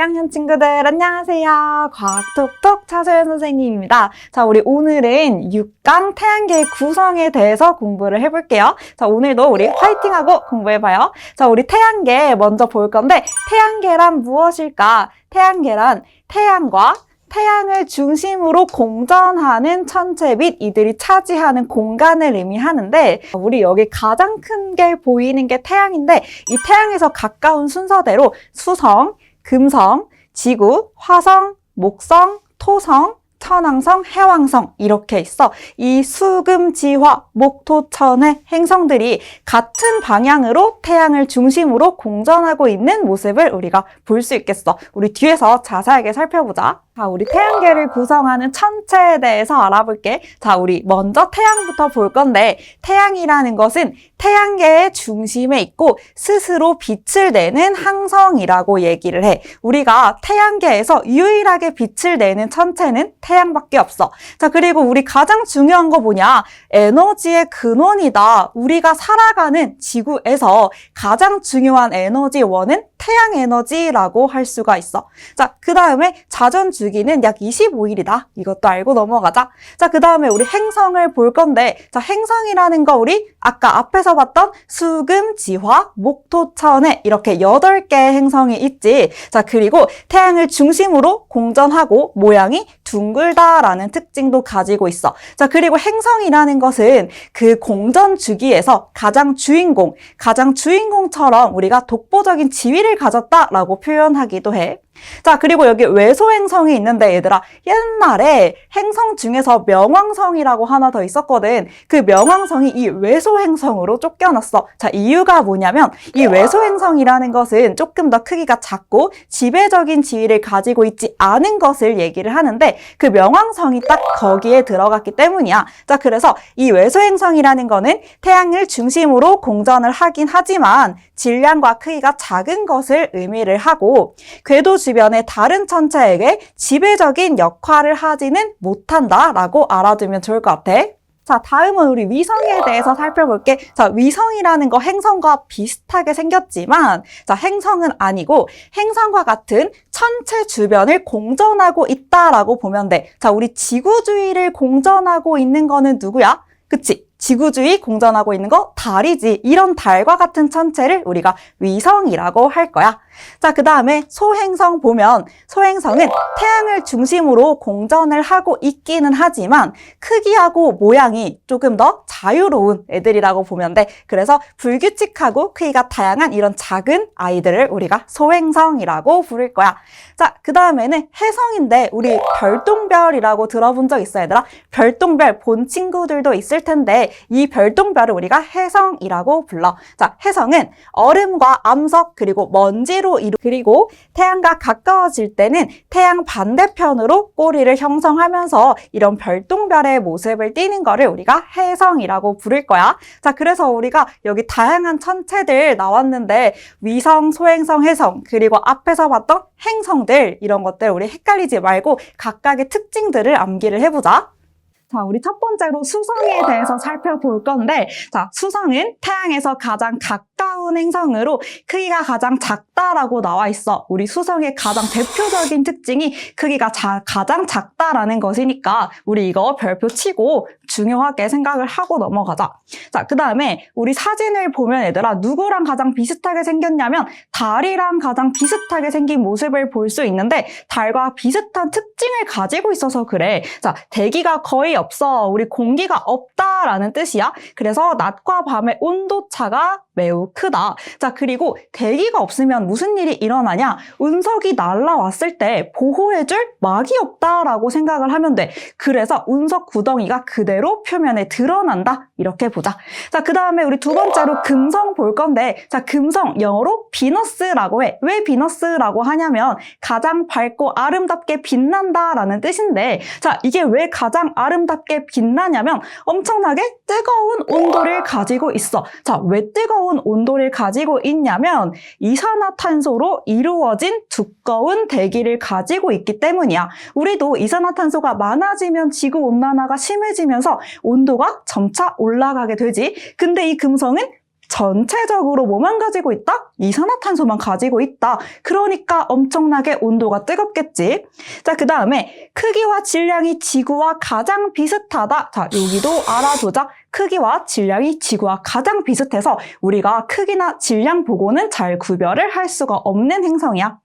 1학년 친구들 안녕하세요. 과학톡톡 차소연 선생님입니다. 자, 우리 오늘은 6강 태양계 구성에 대해서 공부를 해볼게요. 자, 오늘도 우리 화이팅하고 공부해봐요. 자, 우리 태양계 먼저 볼 건데 태양계란 무엇일까? 태양계란 태양과 태양을 중심으로 공전하는 천체 및 이들이 차지하는 공간을 의미하는데 우리 여기 가장 큰 게 보이는 게 태양인데 이 태양에서 가까운 순서대로 수성, 금성, 지구, 화성, 목성, 토성, 천왕성, 해왕성 이렇게 있어. 이 수금, 지화, 목, 토, 천의 행성들이 같은 방향으로 태양을 중심으로 공전하고 있는 모습을 우리가 볼 수 있겠어. 우리 뒤에서 자세하게 살펴보자. 자, 우리 태양계를 구성하는 천체에 대해서 알아볼게. 자, 우리 먼저 태양부터 볼 건데 태양이라는 것은 태양계의 중심에 있고 스스로 빛을 내는 항성이라고 얘기를 해. 우리가 태양계에서 유일하게 빛을 내는 천체는 태양밖에 없어. 자, 그리고 우리 가장 중요한 거 뭐냐? 에너지의 근원이다. 우리가 살아가는 지구에서 가장 중요한 에너지원은 태양 에너지라고 할 수가 있어. 자, 그 다음에 자전 주기는 약 25일이다. 이것도 알고 넘어가자. 자, 그 다음에 우리 행성을 볼 건데, 자, 행성이라는 거 우리 아까 앞에서 봤던 수금, 지화, 목토, 천에 이렇게 8개의 행성이 있지. 자, 그리고 태양을 중심으로 공전하고 모양이 둥글다라는 특징도 가지고 있어. 자, 그리고 행성이라는 것은 그 공전 주기에서 가장 주인공, 가장 주인공처럼 우리가 독보적인 지위를 가졌다라고 표현하기도 해. 자, 그리고 여기 외소행성이 있는데 얘들아, 옛날에 행성 중에서 명왕성이라고 하나 더 있었거든. 그 명왕성이 이 외소행성으로 쫓겨났어. 자, 이유가 뭐냐면 이 외소행성이라는 것은 조금 더 크기가 작고 지배적인 지위를 가지고 있지 않은 것을 얘기를 하는데 그 명왕성이 딱 거기에 들어갔기 때문이야. 자, 그래서 이 외소행성이라는 거는 태양을 중심으로 공전을 하긴 하지만 질량과 크기가 작은 것을 의미를 하고 궤도 주변의 다른 천체에게 지배적인 역할을 하지는 못한다라고 알아두면 좋을 것 같아. 자, 다음은 우리 위성에 대해서 살펴볼게. 자, 위성이라는 거 행성과 비슷하게 생겼지만, 자, 행성은 아니고, 행성과 같은 천체 주변을 공전하고 있다라고 보면 돼. 자, 우리 지구 주위를 공전하고 있는 거는 누구야? 그치? 지구주위 공전하고 있는 거 달이지. 이런 달과 같은 천체를 우리가 위성이라고 할 거야. 자, 그 다음에 소행성 보면 소행성은 태양을 중심으로 공전을 하고 있기는 하지만 크기하고 모양이 조금 더 자유로운 애들이라고 보면 돼. 그래서 불규칙하고 크기가 다양한 이런 작은 아이들을 우리가 소행성이라고 부를 거야. 자, 그 다음에는 해성인데 우리 별똥별이라고 들어본 적 있어 얘들아? 별똥별 본 친구들도 있을 텐데 이 별똥별을 우리가 해성이라고 불러. 자, 해성은 얼음과 암석 그리고 먼지 로 이루 그리고 태양과 가까워질 때는 태양 반대편으로 꼬리를 형성하면서 이런 별똥별의 모습을 띠는 거를 우리가 해성이라고 부를 거야. 자, 그래서 우리가 여기 다양한 천체들 나왔는데 위성, 소행성, 해성 그리고 앞에서 봤던 행성들 이런 것들 우리 헷갈리지 말고 각각의 특징들을 암기를 해보자. 자, 우리 첫 번째로 수성에 대해서 살펴볼 건데, 자, 수성은 태양에서 가장 가까운 행성으로 크기가 가장 작다라고 나와 있어. 우리 수성의 가장 대표적인 특징이 크기가 자, 가장 작다라는 것이니까, 우리 이거 별표 치고 중요하게 생각을 하고 넘어가자. 자, 그 다음에 우리 사진을 보면 얘들아, 누구랑 가장 비슷하게 생겼냐면, 달이랑 가장 비슷하게 생긴 모습을 볼 수 있는데, 달과 비슷한 특징을 가지고 있어서 그래. 자, 대기가 거의 없어. 우리 공기가 없다라는 뜻이야. 그래서 낮과 밤의 온도 차가 매우 크다. 자, 그리고 대기가 없으면 무슨 일이 일어나냐? 운석이 날라왔을 때 보호해줄 막이 없다라고 생각을 하면 돼. 그래서 운석 구덩이가 그대로 표면에 드러난다. 이렇게 보자. 자, 그 다음에 우리 두 번째로 금성 볼 건데, 자, 금성 영어로 비너스라고 해. 왜 비너스라고 하냐면 가장 밝고 아름답게 빛난다라는 뜻인데, 자, 이게 왜 가장 아름답게 빛나냐면 엄청나게 뜨거운 온도를 가지고 있어. 자, 왜 뜨거 운 온도를 가지고 있냐면 이산화탄소로 이루어진 두꺼운 대기를 가지고 있기 때문이야. 우리도 이산화탄소가 많아지면 지구 온난화가 심해지면서 온도가 점차 올라가게 되지. 근데 이 금성은 전체적으로 뭐만 가지고 있다? 이산화탄소만 가지고 있다. 그러니까 엄청나게 온도가 뜨겁겠지. 자, 그 다음에 크기와 질량이 지구와 가장 비슷하다. 자, 여기도 알아두자. 크기와 질량이 지구와 가장 비슷해서 우리가 크기나 질량 보고는 잘 구별을 할 수가 없는 행성이야.